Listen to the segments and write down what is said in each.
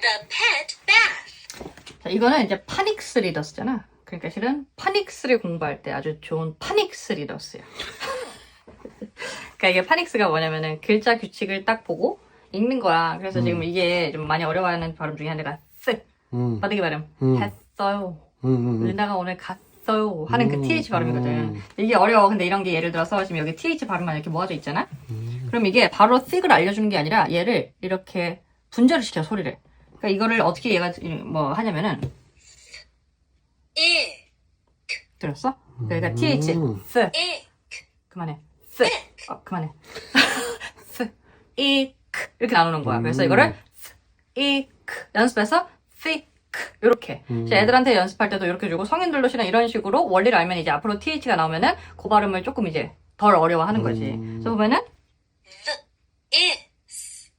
The pet bath. 자, 이거는 이제 파닉 스 리더스잖아. 그러니까 실은 파닉 스를 공부할 때 아주 좋은 파닉 스 리더스야. 그러니까 이게 파닉스가 뭐냐면은 글자 규칙을 딱 보고 읽는 거야. 그래서 지금 이게 좀 많이 어려워하는 발음 중에 하나가 쓰 음. 빠르게 발음 음. 했어요. 음, 음, 음. 르나가 오늘 갔어요 하는 그 음, th 발음이거든. 음. 이게 어려워. 근데 이런 게 예를 들어서 지금 여기 th 발음만 이렇게 모아져 있잖아. 음. 그럼 이게 바로 thick을 알려주는 게 아니라 얘를 이렇게 분절을 시켜 소리를. 그러니까 이거를 어떻게 얘가 뭐 하냐면은 I. 들었어? 그러니까 th 음. 쓰 I. 그만해 쓰 어, 그만해 쓰 이크 이렇게 나누는 거야. 그래서 음. 이거를 쓰 이크 연습해서 thick 이렇게 음. 이제 애들한테 연습할 때도 이렇게 주고 성인들도 실은 이런 식으로 원리를 알면 이제 앞으로 th가 나오면은 그 발음을 조금 이제 덜 어려워하는 거지. 음. 그래서 보면은 The is.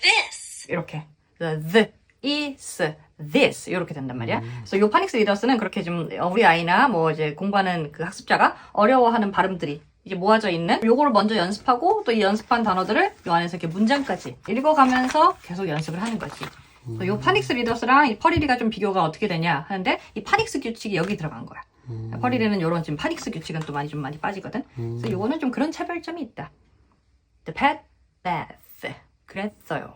This. 이렇게 the is this 이렇게 된단 말이야. 그래서 요 파닉스 리더스는 그렇게 좀 우리 아이나 뭐 이제 공부하는 그 학습자가 어려워하는 발음들이 이제 모아져 있는 요거를 먼저 연습하고 또 이 연습한 단어들을 요 안에서 이렇게 문장까지 읽어가면서 계속 연습을 하는 거지. 그래서 요 파닉스 리더스랑 이 퍼리리가 좀 비교가 어떻게 되냐 하는데 이 파닉스 규칙이 여기 들어간 거야. 퍼리리는 요런 지금 파닉스 규칙은 또 많이 좀 많이 빠지거든. 그래서 요거는 좀 그런 차별점이 있다. The pet bath. 그랬어요.